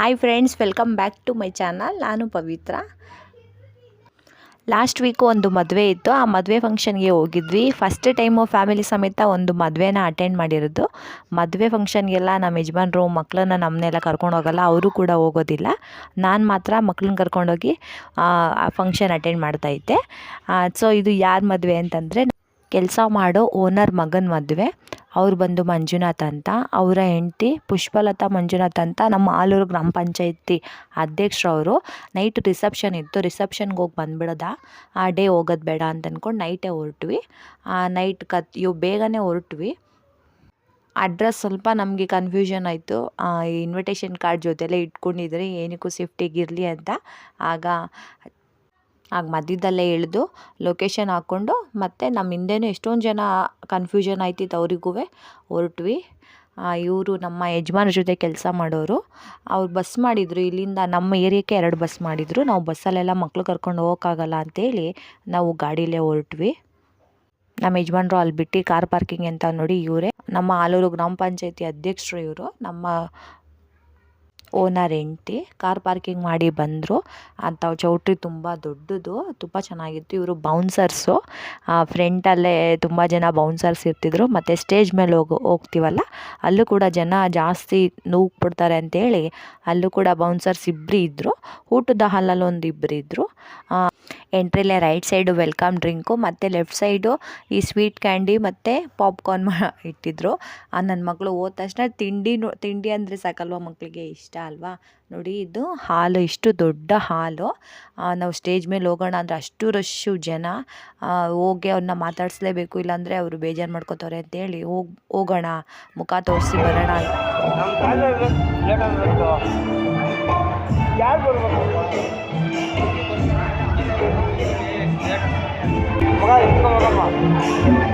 Hi friends welcome back to my channel ನಾನು ಪವಿತ್ರ. Last week ಒಂದು ಮದುವೆ ಇತ್ತು. ಆ ಮದುವೆ ಫಂಕ್ಷನ್ಗೆ ಹೋಗಿದ್ವಿ. ಫಸ್ಟ್ ಟೈಮು ಫ್ಯಾಮಿಲಿ ಸಮೇತ ಒಂದು ಮದುವೆನ ಅಟೆಂಡ್ ಮಾಡಿರೋದು. ಮದುವೆ ಫಂಕ್ಷನ್ಗೆಲ್ಲ ನಮ್ಮ ಯಜಮಾನ್ರು ಮಕ್ಕಳನ್ನ ನಮ್ಮನ್ನೆಲ್ಲ ಕರ್ಕೊಂಡು ಹೋಗಲ್ಲ. ಅವರು ಕೂಡ ಹೋಗೋದಿಲ್ಲ. ನಾನು ಮಾತ್ರ ಮಕ್ಳನ್ನ ಕರ್ಕೊಂಡೋಗಿ ಆ ಫಂಕ್ಷನ್ ಅಟೆಂಡ್ ಮಾಡ್ತಾಯಿದ್ದೆ ಸೊ ಇದು ಯಾರ ಮದುವೆ ಅಂತಂದರೆ, ಕೆಲಸ ಮಾಡೋ ಓನರ್ ಮಗನ ಮದುವೆ. ಅವ್ರು ಬಂದು ಮಂಜುನಾಥ್ ಅಂತ, ಅವರ ಹೆಂಡತಿ ಪುಷ್ಪಲತಾ ಮಂಜುನಾಥ್ ಅಂತ ನಮ್ಮ ಆಲೂರು ಗ್ರಾಮ ಪಂಚಾಯತಿ ಅಧ್ಯಕ್ಷರವರು ನೈಟ್ ರಿಸೆಪ್ಷನ್ ಇತ್ತು ರಿಸೆಪ್ಷನ್ಗೆ ಹೋಗಿ ಬಂದುಬಿಡೋದ. ಆ ಡೇ ಹೋಗೋದು ಬೇಡ ಅಂತ ಅಂದ್ಕೊಂಡು ನೈಟೇ ಹೊರಟ್ವಿ. ನೈಟ್ ಕತ್, ಇವು ಬೇಗನೆ ಹೊರಟ್ವಿ. ಅಡ್ರೆಸ್ ಸ್ವಲ್ಪ ನಮಗೆ ಕನ್ಫ್ಯೂಷನ್ ಆಯಿತು. ಇನ್ವಿಟೇಷನ್ ಕಾರ್ಡ್ ಜೊತೆಲೇ ಇಟ್ಕೊಂಡಿದ್ರೆ, ಏನಕ್ಕೂ ಸೇಫ್ಟಿಗಿರಲಿ ಅಂತ. ಆಗ ಆಗ ಮಧ್ಯದಲ್ಲೇ ಇಳಿದು ಲೊಕೇಶನ್ ಹಾಕ್ಕೊಂಡು ಮತ್ತು ನಮ್ಮ ಹಿಂದೆನೂ ಎಷ್ಟೊಂದು ಜನ ಕನ್ಫ್ಯೂಷನ್ ಆಯ್ತಿತ್ತು ಅವ್ರಿಗೂ. ಹೊರಟ್ವಿ. ಇವರು ನಮ್ಮ ಯಜಮಾನ್ರ ಜೊತೆ ಕೆಲಸ ಮಾಡೋರು. ಅವ್ರು ಬಸ್ ಮಾಡಿದರು. ಇಲ್ಲಿಂದ ನಮ್ಮ ಏರಿಯಾಕ್ಕೆ ಎರಡು ಬಸ್ ಮಾಡಿದರು. ನಾವು ಬಸ್ಸಲ್ಲೆಲ್ಲ ಮಕ್ಕಳು ಕರ್ಕೊಂಡು ಹೋಗೋಕ್ಕಾಗಲ್ಲ ಅಂತೇಳಿ ನಾವು ಗಾಡೀಲೇ ಹೊರಟ್ವಿ. ನಮ್ಮ ಯಜಮಾನ್ರು ಅಲ್ಲಿ ಬಿಟ್ಟು ಕಾರ್ ಪಾರ್ಕಿಂಗ್ ಅಂತ ನೋಡಿ ಇವರೇ. ನಮ್ಮ ಆಲೂರು ಗ್ರಾಮ ಪಂಚಾಯತಿ ಅಧ್ಯಕ್ಷರು ಇವರು. ನಮ್ಮ ಓನರ್ ಹೆಂಡ್ತಿ, ಕಾರ್ ಪಾರ್ಕಿಂಗ್ ಮಾಡಿ ಬಂದರು. ಅಂತ ಚೌಟ್ರಿ ತುಂಬ ದೊಡ್ಡದು, ತುಂಬ ಚೆನ್ನಾಗಿತ್ತು. ಇವರು ಬೌನ್ಸರ್ಸು. ಫ್ರಂಟಲ್ಲೇ ತುಂಬ ಜನ ಬೌನ್ಸರ್ಸ್ ಇರ್ತಿದ್ರು. ಮತ್ತು ಸ್ಟೇಜ್ ಮೇಲೆ ಹೋಗೋ, ಹೋಗ್ತೀವಲ್ಲ, ಅಲ್ಲೂ ಕೂಡ ಜನ ಜಾಸ್ತಿ ನೂಗ್ಬಿಡ್ತಾರೆ ಅಂತೇಳಿ, ಅಲ್ಲೂ ಕೂಡ ಬೌನ್ಸರ್ಸ್ ಇಬ್ಬರು ಇದ್ದರು ಊಟದ ಹಾಲಲ್ಲಿ ಒಂದು ಇಬ್ಬರು ಇದ್ದರು ಎಂಟ್ರಿಲೇ ರೈಟ್ ಸೈಡು ವೆಲ್ಕಮ್ ಡ್ರಿಂಕು, ಮತ್ತು ಲೆಫ್ಟ್ ಸೈಡು ಈ ಸ್ವೀಟ್ ಕ್ಯಾಂಡಿ ಮತ್ತು ಪಾಪ್ಕಾರ್ನ್ ಮಾ, ಇಟ್ಟಿದ್ರು. ನನ್ನ ಮಗಳು ಹೋದ ತಕ್ಷಣ ತಿಂಡಿ ತಿಂಡಿ ಅಂದರೆ ಸಾಕಲ್ವ ಮಕ್ಕಳಿಗೆ ಇಷ್ಟ ಅಲ್ವಾ? ನೋಡಿ, ಇದು ಹಾಲು, ಇಷ್ಟು ದೊಡ್ಡ ಹಾಲು. ನಾವು ಸ್ಟೇಜ್ ಮೇಲೆ ಹೋಗೋಣ ಅಂದರೆ ಅಷ್ಟು ರಶ್ಶು ಜನ. ಹೋಗಿ ಅವ್ರನ್ನ ಮಾತಾಡಿಸ್ಲೇಬೇಕು, ಇಲ್ಲಾಂದರೆ ಅವರು ಬೇಜಾರು ಮಾಡ್ಕೋತಾರೆ ಅಂತೇಳಿ ಹೋಗಿ, ಹೋಗೋಣ. ಮುಖ ತೋರಿಸಿ ಬರೋಣ ಯಾರು 我告诉你，这么多干嘛？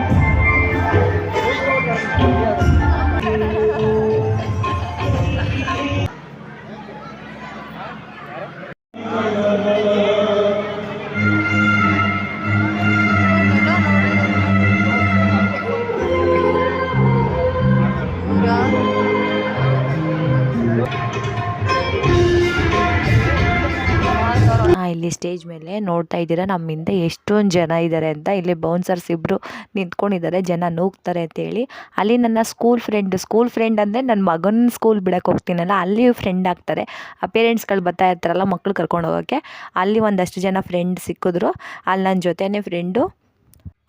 ಇಲ್ಲಿ ಸ್ಟೇಜ್ ಮೇಲೆ ನೋಡ್ತಾ ಇದ್ದೀರಾ? ನಮ್ಮ ಹಿಂದೆ ಎಷ್ಟೊಂದು ಜನ ಇದ್ದಾರೆ ಅಂತ. ಇಲ್ಲಿ ಬೌನ್ಸರ್ಸ್ ಇಬ್ಬರು ನಿಂತ್ಕೊಂಡಿದ್ದಾರೆ. ಜನ ನೂಗ್ತಾರೆ ಅಂತೇಳಿ ಅಲ್ಲಿ ನನ್ನ ಸ್ಕೂಲ್ ಫ್ರೆಂಡ್ ಸ್ಕೂಲ್ ಫ್ರೆಂಡ್ ಅಂದರೆ ನನ್ನ ಮಗನ ಸ್ಕೂಲ್ ಬಿಡಕ್ಕೆ ಹೋಗ್ತೀನಲ್ಲ ಅಲ್ಲಿ ಫ್ರೆಂಡ್ ಆಗ್ತಾರೆ. ಆ ಪೇರೆಂಟ್ಸ್ಗಳು ಬರ್ತಾ ಇರ್ತಾರಲ್ಲ ಮಕ್ಕಳು ಕರ್ಕೊಂಡು ಹೋಗೋಕ್ಕೆ ಅಲ್ಲಿ ಒಂದಷ್ಟು ಜನ ಫ್ರೆಂಡ್ ಸಿಕ್ಕಿದ್ರು. ಅಲ್ಲಿ ನನ್ನ ಜೊತೆನೇ ಫ್ರೆಂಡು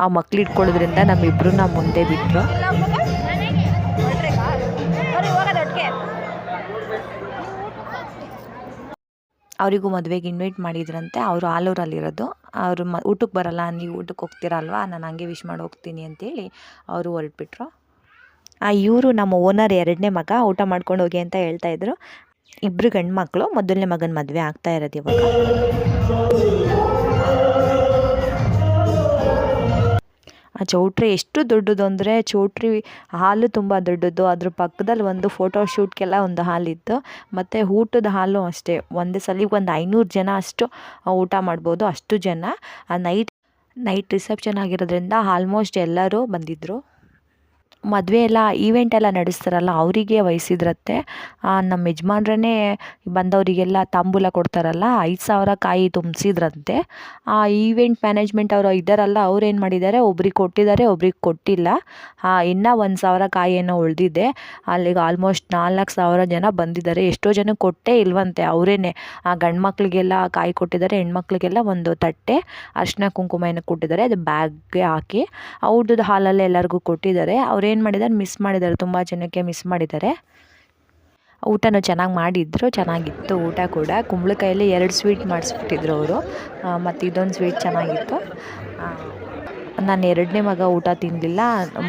ಆ ಮಕ್ಳು ಇಟ್ಕೊಳ್ಳೋದ್ರಿಂದ ನಮ್ಮಿಬ್ರು ಮುಂದೆ ಬಿಟ್ಟರು ಅವರಿಗೂ ಮದುವೆಗೆ ಇನ್ವೈಟ್ ಮಾಡಿದ್ರಂತೆ, ಅವರು ಆಲೂರಲ್ಲಿರೋದು ಅವರು ಮ, ಊಟಕ್ಕೆ ಬರಲ್ಲ, ನೀವು ಊಟಕ್ಕೆ ಹೋಗ್ತೀರಲ್ವಾ, ನಾನು ಹಂಗೆ ವಿಶ್ ಮಾಡಿ ಹೋಗ್ತೀನಿ ಅಂತೇಳಿ ಅವರು ಹೊರಟ್ಬಿಟ್ರು. ಇವರು ನಮ್ಮ ಓನರ್ ಎರಡನೇ ಮಗ, ಊಟ ಮಾಡ್ಕೊಂಡು ಹೋಗಿ ಅಂತ ಹೇಳ್ತಾ ಇದ್ರು. ಇಬ್ಬರು ಗಂಡು ಮಕ್ಕಳು ಮೊದಲನೇ ಮಗನ ಮದುವೆ ಆಗ್ತಾ ಇರೋದು ಇವಾಗ. ಆ ಚೌಟ್ರಿ ಎಷ್ಟು ದೊಡ್ಡದು ಅಂದರೆ ಚೌಟ್ರಿ ಹಾಲು ತುಂಬ ದೊಡ್ಡದು. ಅದ್ರ ಪಕ್ಕದಲ್ಲಿ ಒಂದು ಫೋಟೋ ಶೂಟ್ಗೆಲ್ಲ ಒಂದು ಹಾಲಿತ್ತು. ಮತ್ತು ಊಟದ ಹಾಲು ಅಷ್ಟೇ. ಒಂದೇ ಸಲ ಒಂದು ಐನೂರು ಜನ ಅಷ್ಟು ಊಟ ಮಾಡ್ಬೋದು ಅಷ್ಟು ಜನ. ಆ ನೈಟ್ ನೈಟ್ ರಿಸೆಪ್ಷನ್ ಆಗಿರೋದ್ರಿಂದ ಆಲ್ಮೋಸ್ಟ್ ಎಲ್ಲರೂ ಬಂದಿದ್ದರು ಮದುವೆ ಎಲ್ಲ ಈವೆಂಟ್ ಎಲ್ಲ ನಡೆಸ್ತಾರಲ್ಲ, ಅವರಿಗೆ ವಹಿಸಿದ್ರತ್ತೆ. ನಮ್ಮ ಯಜಮಾನ್ರೇ ಬಂದವರಿಗೆಲ್ಲ ತಾಂಬೂಲ ಕೊಡ್ತಾರಲ್ಲ, ಐದು ಸಾವಿರ ಕಾಯಿ ತುಂಬಿಸಿದ್ರಂತೆ. ಆ ಈವೆಂಟ್ ಮ್ಯಾನೇಜ್ಮೆಂಟ್ ಅವರು ಇದ್ದಾರಲ್ಲ ಅವ್ರು ಏನು ಮಾಡಿದ್ದಾರೆ, ಒಬ್ರಿಗೆ ಕೊಟ್ಟಿದ್ದಾರೆ, ಒಬ್ರಿಗೆ ಕೊಟ್ಟಿಲ್ಲ. ಇನ್ನೂ ಒಂದು ಸಾವಿರ ಕಾಯಿ ಏನೋ ಉಳಿದಿದೆ. ಅಲ್ಲಿಗೆ ಆಲ್ಮೋಸ್ಟ್ ನಾಲ್ಕು ಸಾವಿರ ಜನ ಬಂದಿದ್ದಾರೆ. ಎಷ್ಟೋ ಜನ ಕೊಟ್ಟೇ ಇಲ್ವಂತೆ, ಅವರೇನೆ. ಆ, ಗಂಡು ಮಕ್ಕಳಿಗೆಲ್ಲ ಕಾಯಿ ಕೊಟ್ಟಿದ್ದಾರೆ ಹೆಣ್ಮಕ್ಳಿಗೆಲ್ಲ ಒಂದು ತಟ್ಟೆ ಅರ್ಶಿನ ಕುಂಕುಮ ಏನೋ ಕೊಟ್ಟಿದ್ದಾರೆ, ಅದು ಬ್ಯಾಗ್ಗೆ ಹಾಕಿ. ಅವ್ರದ್ದು ಹಾಲಲ್ಲೇ ಎಲ್ಲರಿಗೂ ಕೊಟ್ಟಿದ್ದಾರೆ. ಅವ್ರೇನು ಮಾಡಿದ್ದಾರೆ ಮಿಸ್ ಮಾಡಿದ್ದಾರೆ ತುಂಬ ಜನಕ್ಕೆ ಮಿಸ್ ಮಾಡಿದ್ದಾರೆ ಊಟನೂ ಚೆನ್ನಾಗಿ ಮಾಡಿದ್ರು, ಚೆನ್ನಾಗಿತ್ತು ಊಟ ಕೂಡ. ಕುಂಬಳಕಾಯಲ್ಲಿ ಎರಡು ಸ್ವೀಟ್ ಮಾಡಿಸ್ಬಿಟ್ಟಿದ್ರು ಅವರು. ಮತ್ತು ಇದೊಂದು ಸ್ವೀಟ್ ಚೆನ್ನಾಗಿತ್ತು. ನಾನು ಎರಡನೇ ಮಗ ಊಟ ತಿನ್ನಲಿಲ್ಲ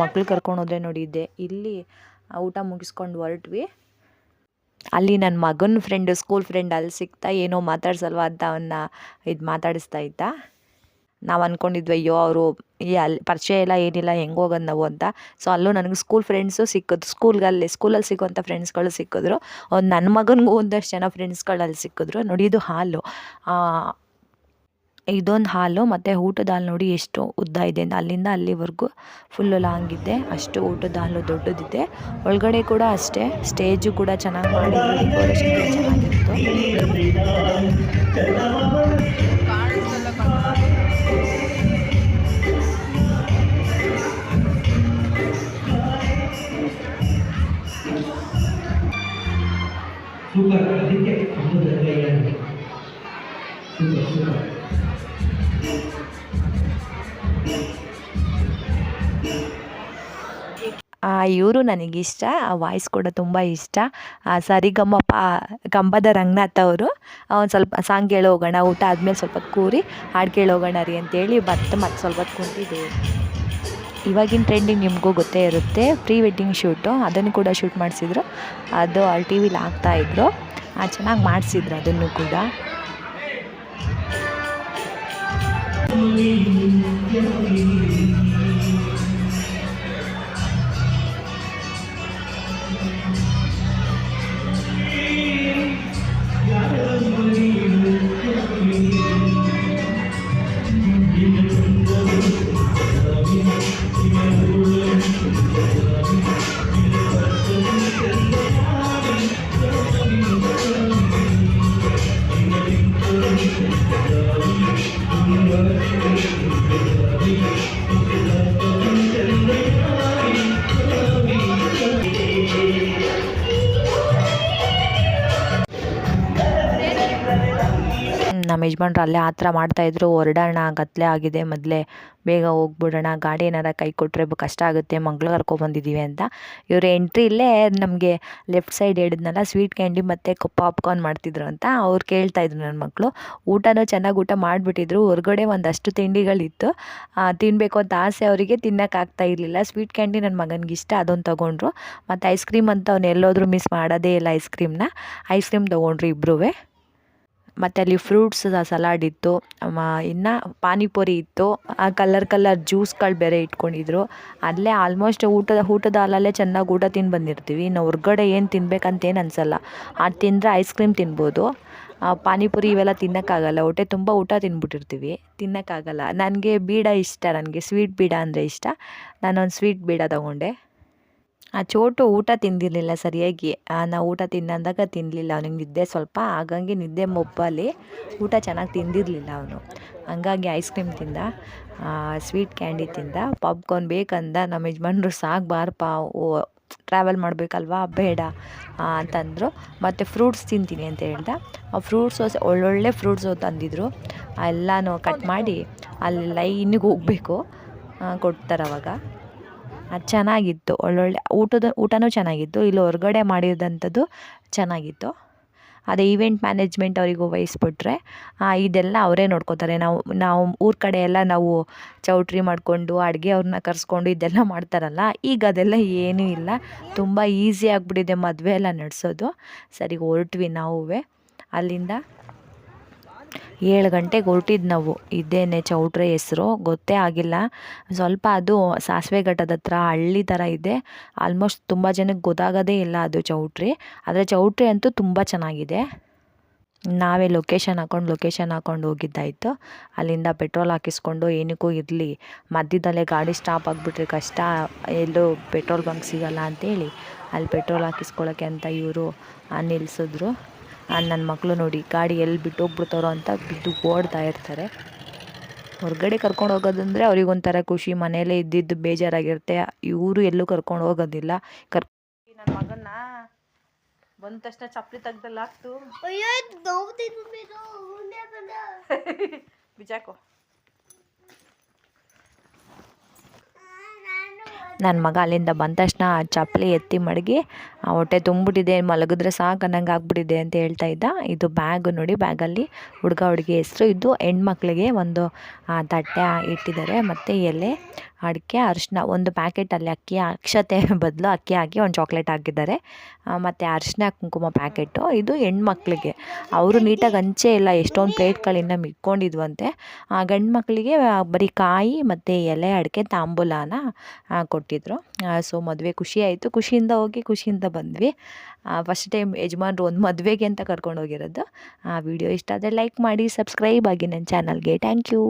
ಮಕ್ಳು ಕರ್ಕೊಂಡು ಹೋದ್ರೆ ನೋಡಿದ್ದೆ ಇಲ್ಲಿ ಊಟ ಮುಗಿಸ್ಕೊಂಡು ಹೊರಟ್ವಿ. ಅಲ್ಲಿ ನನ್ನ ಮಗನ ಫ್ರೆಂಡು ಸ್ಕೂಲ್ ಫ್ರೆಂಡ್ ಅಲ್ಲಿ ಸಿಗ್ತಾ ಏನೋ ಮಾತಾಡ್ಸಲ್ವ ಅಂತ ಅವನ್ನ ಇದು ಮಾತಾಡಿಸ್ತಾ ಇದ್ದ. ನಾವು ಅಂದ್ಕೊಂಡಿದ್ವಿ ಅಯ್ಯೋ, ಅವರು ಈ ಅಲ್ಲಿ ಪರಿಚಯ ಇಲ್ಲ ಏನಿಲ್ಲ, ಹೆಂಗೆ ಹೋಗೋದು ನಾವು ಅಂತ. ಸೊ ಅಲ್ಲೂ ನನಗೆ ಸ್ಕೂಲ್ ಫ್ರೆಂಡ್ಸು ಸಿಕ್ಕಿದ್ರು ಸ್ಕೂಲ್ಗಲ್ಲಿ ಸ್ಕೂಲಲ್ಲಿ ಸಿಗುವಂಥ ಫ್ರೆಂಡ್ಸ್ಗಳು ಸಿಕ್ಕಿದ್ರು. ನನ್ನ ಮಗನಿಗೂ ಒಂದಷ್ಟು ಜನ ಫ್ರೆಂಡ್ಸ್ಗಳು ಅಲ್ಲಿ ಸಿಕ್ಕಿದ್ರು. ನೋಡಿ, ಇದು ಹಾಲು. ಇದೊಂದು ಹಾಲು ಮತ್ತು ಊಟದ ಹಾಲು ನೋಡಿ ಎಷ್ಟು ಉದ್ದ ಇದೆ ಅಲ್ಲಿಂದ ಅಲ್ಲಿವರೆಗೂ ಫುಲ್ಲು ಲಾಂಗ್ ಇದೆ. ಅಷ್ಟು ಊಟದ ಹಾಲು ದೊಡ್ಡದಿದೆ. ಒಳಗಡೆ ಕೂಡ ಅಷ್ಟೇ. ಸ್ಟೇಜು ಕೂಡ ಚೆನ್ನಾಗಿ ಮಾಡಿ ಡೆಕೋರೇಷನ್ ಚೆನ್ನಾಗಿತ್ತು. ಸೂಪರ್ ಅದಕ್ಕೆ ಅಮ್ಮದ ಸೂಪರ್ ಸೂಪರ್ ಇವರು ನನಗಿಷ್ಟ ಆ ವಾಯ್ಸ್ ಕೂಡ ತುಂಬ ಇಷ್ಟ. ಆ ಸರಿಗಮಪ ಕಂಬದ ರಂಗನಾಥ್ ಅವರು ಒಂದು ಸ್ವಲ್ಪ ಸಾಂಗ್ ಕೇಳೋಗೋಣ, ಊಟ ಆದಮೇಲೆ ಸ್ವಲ್ಪ ಕೂರಿ ಹಾಡು ಕೇಳೋಗೋಣ ರೀ ಅಂತೇಳಿ ಮತ್ತೆ ಮತ್ತೆ ಸ್ವಲ್ಪ ಹೊತ್ತು ಕುಂತಿದ್ದೇವೆ. ಇವಾಗಿನ ಟ್ರೆಂಡಿಂಗ್ ನಿಮಗೂ ಗೊತ್ತೇ ಇರುತ್ತೆ, ಪ್ರೀ ವೆಡ್ಡಿಂಗ್ ಶೂಟು, ಅದನ್ನು ಕೂಡ ಶೂಟ್ ಮಾಡಿಸಿದ್ರು. ಅದು ಅಲ್ಲಿ ಟಿ ವಿಲಿ ಹಾಕ್ತಾಯಿದ್ರು ಚೆನ್ನಾಗಿ ಮಾಡಿಸಿದ್ರು ಅದನ್ನು ಕೂಡ. ನಮ್ಮ ಯಜಮಾನ್ರು ಅಲ್ಲೇ ಆ ಥರ ಮಾಡ್ತಾಯಿದ್ರು ಹೊರಡೋಣ ಗತ್ತಲೆ ಆಗಿದೆ ಮೊದಲೇ. ಬೇಗ ಹೋಗ್ಬಿಡೋಣ, ಗಾಡಿ ಏನಾರ ಕೈ ಕೊಟ್ಟರೆ ಕಷ್ಟ ಆಗುತ್ತೆ ಮಗಳು ಕರ್ಕೊಬಂದಿದ್ದೀವಿ ಅಂತ. ಇವ್ರ ಎಂಟ್ರಿ ಇಲ್ಲೇ ನಮಗೆ ಲೆಫ್ಟ್ ಸೈಡ್ ಹೇಳಿದ್ನಲ್ಲ ಸ್ವೀಟ್ ಕ್ಯಾಂಡಿ ಮತ್ತು ಪಾಪ್ಕಾರ್ನ್ ಮಾಡ್ತಿದ್ರು ಅಂತ. ಅವ್ರು ಕೇಳ್ತಾಯಿದ್ರು ನನ್ನ ಮಕ್ಕಳು ಊಟನೂ ಚೆನ್ನಾಗಿ ಊಟ ಮಾಡಿಬಿಟ್ಟಿದ್ರು. ಹೊರಗಡೆ ಒಂದಷ್ಟು ತಿಂಡಿಗಳಿತ್ತು. ತಿನ್ನಬೇಕು ಅಂತ ಆಸೆ ಅವರಿಗೆ. ತಿನ್ನೋಕ್ಕಾಗ್ತಾ ಇರಲಿಲ್ಲ. ಸ್ವೀಟ್ ಕ್ಯಾಂಡಿ ನನ್ನ ಮಗನಿಗೆ ಇಷ್ಟ, ಅದೊಂದು ತೊಗೊಂಡ್ರು. ಮತ್ತು ಐಸ್ ಕ್ರೀಮ್ ಅಂತ ಅವ್ನು ಎಲ್ಲೋದ್ರೂ ಮಿಸ್ ಮಾಡೋದೇ ಇಲ್ಲ ಐಸ್ ಕ್ರೀಮ್ನ ಐಸ್ ಕ್ರೀಮ್ ತೊಗೊಂಡ್ರು ಇಬ್ಬರೂ ಮತ್ತು ಅಲ್ಲಿ ಫ್ರೂಟ್ಸ್ ಸಲಾಡ್ ಇತ್ತು ಇನ್ನು ಪಾನಿಪುರಿ ಇತ್ತು, ಆ ಕಲರ್ ಕಲರ್ ಜ್ಯೂಸ್ಗಳು ಬೇರೆ ಇಟ್ಕೊಂಡಿದ್ರು. ಅಲ್ಲೇ ಆಲ್ಮೋಸ್ಟ್ ಊಟದ ಊಟದ ಹಾಲಲ್ಲೇ ಚೆನ್ನಾಗಿ ಊಟ ತಿಂದು ಬಂದಿರ್ತೀವಿ. ಇನ್ನು ಹೊರ್ಗಡೆ ಏನು ತಿನ್ಬೇಕಂತೇನು ಅನಿಸಲ್ಲ. ಅದು ತಿಂದರೆ ಐಸ್ ಕ್ರೀಮ್ ತಿನ್ಬೋದು. ಪಾನಿಪುರಿ ಇವೆಲ್ಲ ತಿನ್ನೋಕ್ಕಾಗಲ್ಲ. ಹೊಟ್ಟೆ ತುಂಬ ಊಟ ತಿನ್ಬಿಟ್ಟಿರ್ತೀವಿ. ತಿನ್ನೋಕ್ಕಾಗಲ್ಲ. ನನಗೆ ಬೀಡ ಇಷ್ಟ, ನನಗೆ ಸ್ವೀಟ್ ಬೀಡ ಅಂದರೆ ಇಷ್ಟ. ನಾನೊಂದು ಸ್ವೀಟ್ ಬೀಡ ತೊಗೊಂಡೆ. ಆ ಚೋಟು ಊಟ ತಿಂದಿರಲಿಲ್ಲ ಸರಿಯಾಗಿ. ನಾವು ಊಟ ತಿನ್ನಂದಾಗ ತಿನ್ನಲಿಲ್ಲ ಅವನಿಗೆ ನಿದ್ದೆ ಸ್ವಲ್ಪ ಹಾಗಾಗಿ ನಿದ್ದೆ ಮೊಬ್ಬಲ್ಲಿ ಊಟ ಚೆನ್ನಾಗಿ ತಿಂದಿರಲಿಲ್ಲ ಅವನು. ಹಂಗಾಗಿ ಐಸ್ ಕ್ರೀಮ್ ತಿಂದ ಸ್ವೀಟ್ ಕ್ಯಾಂಡಿ ತಿಂದ. ಪಾಪ್ಕಾರ್ನ್ ಬೇಕಂದ ನಮ್ಮ ಯಜಮಾನ್ರು ಸಾಕು ಬಾರಪ್ಪ ಓ ಟ್ರಾವೆಲ್ ಮಾಡಬೇಕಲ್ವಾ? ಬೇಡ ಅಂತಂದರು. ಮತ್ತು ಫ್ರೂಟ್ಸ್ ತಿಂತೀನಿ ಅಂತ ಹೇಳ್ದೆ. ಆ ಫ್ರೂಟ್ಸು ಒಳ್ಳೊಳ್ಳೆ ಫ್ರೂಟ್ಸು ತಂದಿದ್ರು. ಎಲ್ಲನೂ ಕಟ್ ಮಾಡಿ ಅಲ್ಲಿ ಲೈನಿಗೆ ಹೋಗಬೇಕು. ಕೊಡ್ತಾರೆ ಅವಾಗ. ಅದು ಚೆನ್ನಾಗಿತ್ತು. ಒಳ್ಳೊಳ್ಳೆ ಊಟದ, ಊಟನೂ ಚೆನ್ನಾಗಿತ್ತು. ಇಲ್ಲಿ ಹೊರಗಡೆ ಮಾಡಿದಂಥದ್ದು ಚೆನ್ನಾಗಿತ್ತು. ಅದೇ ಈವೆಂಟ್ ಮ್ಯಾನೇಜ್ಮೆಂಟ್ ಅವರಿಗೂ ವಹಿಸ್ಬಿಟ್ರೆ ಇದೆಲ್ಲ ಅವರೇ ನೋಡ್ಕೋತಾರೆ. ನಾವು ನಾವು ಊರ ಕಡೆ ಎಲ್ಲ ನಾವು ಚೌಟ್ರಿ ಮಾಡಿಕೊಂಡು, ಅಡುಗೆ ಅವ್ರನ್ನ ಕರೆಸ್ಕೊಂಡು ಇದೆಲ್ಲ ಮಾಡ್ತಾರಲ್ಲ, ಈಗ ಅದೆಲ್ಲ ಏನೂ ಇಲ್ಲ. ತುಂಬ ಈಸಿ ಆಗಿಬಿಟ್ಟಿದೆ ಮದುವೆ ಎಲ್ಲ ನಡೆಸೋದು. ಸರಿ, ಹೊರಟ್ವಿ ನಾವೂ ಅಲ್ಲಿಂದ ಏಳು ಗಂಟೆಗೆ ಹೊರಟಿದ್ದು ನಾವು. ಇದ್ದೇನೆ ಚೌಟ್ರಿ ಹೆಸರು. ಗೊತ್ತೇ ಆಗಿಲ್ಲ. ಸ್ವಲ್ಪ ಅದು ಸಾಸಿವೆ ಘಟ್ಟದ ಹತ್ರ ಹಳ್ಳಿ ಥರ ಇದೆ. ಆಲ್ಮೋಸ್ಟ್ ತುಂಬ ಜನಕ್ಕೆ ಗೊತ್ತಾಗೋದೇ ಇಲ್ಲ ಅದು ಚೌಟ್ರಿ. ಆದರೆ ಚೌಟ್ರಿ ಅಂತೂ ತುಂಬ ಚೆನ್ನಾಗಿದೆ. ನಾವೇ ಲೊಕೇಶನ್ ಹಾಕ್ಕೊಂಡು ಲೊಕೇಶನ್ ಹಾಕೊಂಡು ಹೋಗಿದ್ದಾಯಿತು. ಅಲ್ಲಿಂದ ಪೆಟ್ರೋಲ್ ಹಾಕಿಸ್ಕೊಂಡು ಏನಕ್ಕೂ ಇರಲಿ. ಮಧ್ಯದಲ್ಲೇ ಗಾಡಿ ಸ್ಟಾಪ್ ಆಗಿಬಿಟ್ರೆ ಕಷ್ಟ. ಎಲ್ಲೂ ಪೆಟ್ರೋಲ್ ಬಂಕ್ ಸಿಗಲ್ಲ ಅಂತೇಳಿ. ಅಲ್ಲಿ ಪೆಟ್ರೋಲ್ ಹಾಕಿಸ್ಕೊಳ್ಳೋಕ್ಕೆ ಅಂತ ಇವರು ನಿಲ್ಲಿಸಿದ್ರು ನನ್ನ ಮಕ್ಕಳು ನೋಡಿ ಗಾಡಿ ಎಲ್ಲಿ ಬಿಟ್ಟು ಹೋಗ್ಬಿಡ್ತಾರೋ ಅಂತ ಬಿದ್ದು ಓಡ್ತಾ ಇರ್ತಾರೆ. ಹೊರಗಡೆ ಕರ್ಕೊಂಡು ಹೋಗೋದಂದರೆ ಅವ್ರಿಗೊಂಥರ ಖುಷಿ ಮನೆಯಲ್ಲೇ ಇದ್ದಿದ್ದು ಬೇಜಾರಾಗಿರುತ್ತೆ. ಇವರು ಎಲ್ಲೂ ಕರ್ಕೊಂಡು ಹೋಗೋದಿಲ್ಲ. ಕರ್ ನನ್ನ ಮಗನ್ನ ಬಂದ ತಕ್ಷಣ ಚಪ್ಪಲಿ ತೆಗ್ದಲ್ಲಾಕ್ತು ಬಿಜಾಕೋ. ನನ್ನ ಮಗ ಅಲ್ಲಿಂದ ಬಂದ ತಕ್ಷಣ ಆ ಚಪ್ಪಲಿ ಎತ್ತಿ ಮಡಗಿ ಹೊಟ್ಟೆ ತುಂಬಿಟ್ಟಿದೆ ಮಲಗಿದ್ರೆ ಸಾಕು ಅನ್ನಂಗೆ ಆಗ್ಬಿಟ್ಟಿದೆ ಅಂತ ಹೇಳ್ತಾ ಇದ್ದ. ಇದು ಬ್ಯಾಗ್ ನೋಡಿ ಬ್ಯಾಗಲ್ಲಿ ಹುಡುಗ ಹುಡುಗಿ ಹೆಸರು ಇದು ಹೆಣ್ಮಕ್ಳಿಗೆ ಒಂದು ತಟ್ಟೆ ಇಟ್ಟಿದ್ದಾರೆ. ಮತ್ತು ಎಲೆ ಅಡಿಕೆ ಅರಿಶಿನ ಒಂದು ಪ್ಯಾಕೆಟಲ್ಲಿ ಅಕ್ಕಿ, ಅಕ್ಷತೆ ಬದಲು ಅಕ್ಕಿ ಹಾಕಿ ಒಂದು ಚಾಕ್ಲೇಟ್ ಹಾಕಿದ್ದಾರೆ. ಮತ್ತು ಅರಿಶಿನ ಕುಂಕುಮ ಪ್ಯಾಕೆಟು ಇದು ಹೆಣ್ಮಕ್ಳಿಗೆ. ಅವರು ನೀಟಾಗಿ ಅಂಚೆ ಇಲ್ಲ ಎಷ್ಟೊಂದು ಪ್ಲೇಟ್ಗಳಿಂದ ಮಿಕ್ಕೊಂಡಿದ್ವಂತೆ. ಗಂಡು ಮಕ್ಕಳಿಗೆ ಬರೀ ಕಾಯಿ ಮತ್ತು ಎಲೆ, ಅಡಿಕೆ, ತಾಂಬೂಲನ ಕೊಟ್ಟಿದ್ರು. ಸೊ ಮದುವೆ ಖುಷಿ ಆಯಿತು. ಖುಷಿಯಿಂದ ಹೋಗಿ ಖುಷಿಯಿಂದ ಬಂದ್ವಿ. ಫಸ್ಟ್ ಟೈಮ್ ಯಜಮಾನ್ರು ಒಂದು ಮದುವೆಗೆ ಅಂತ ಕರ್ಕೊಂಡು ಹೋಗಿರೋದು. ಆ ವಿಡಿಯೋ ಇಷ್ಟ ಆದರೆ ಲೈಕ್ ಮಾಡಿ ಸಬ್ಸ್ಕ್ರೈಬ್ ಆಗಿ ನನ್ನ ಚಾನಲ್ಗೆ ಥ್ಯಾಂಕ್ ಯು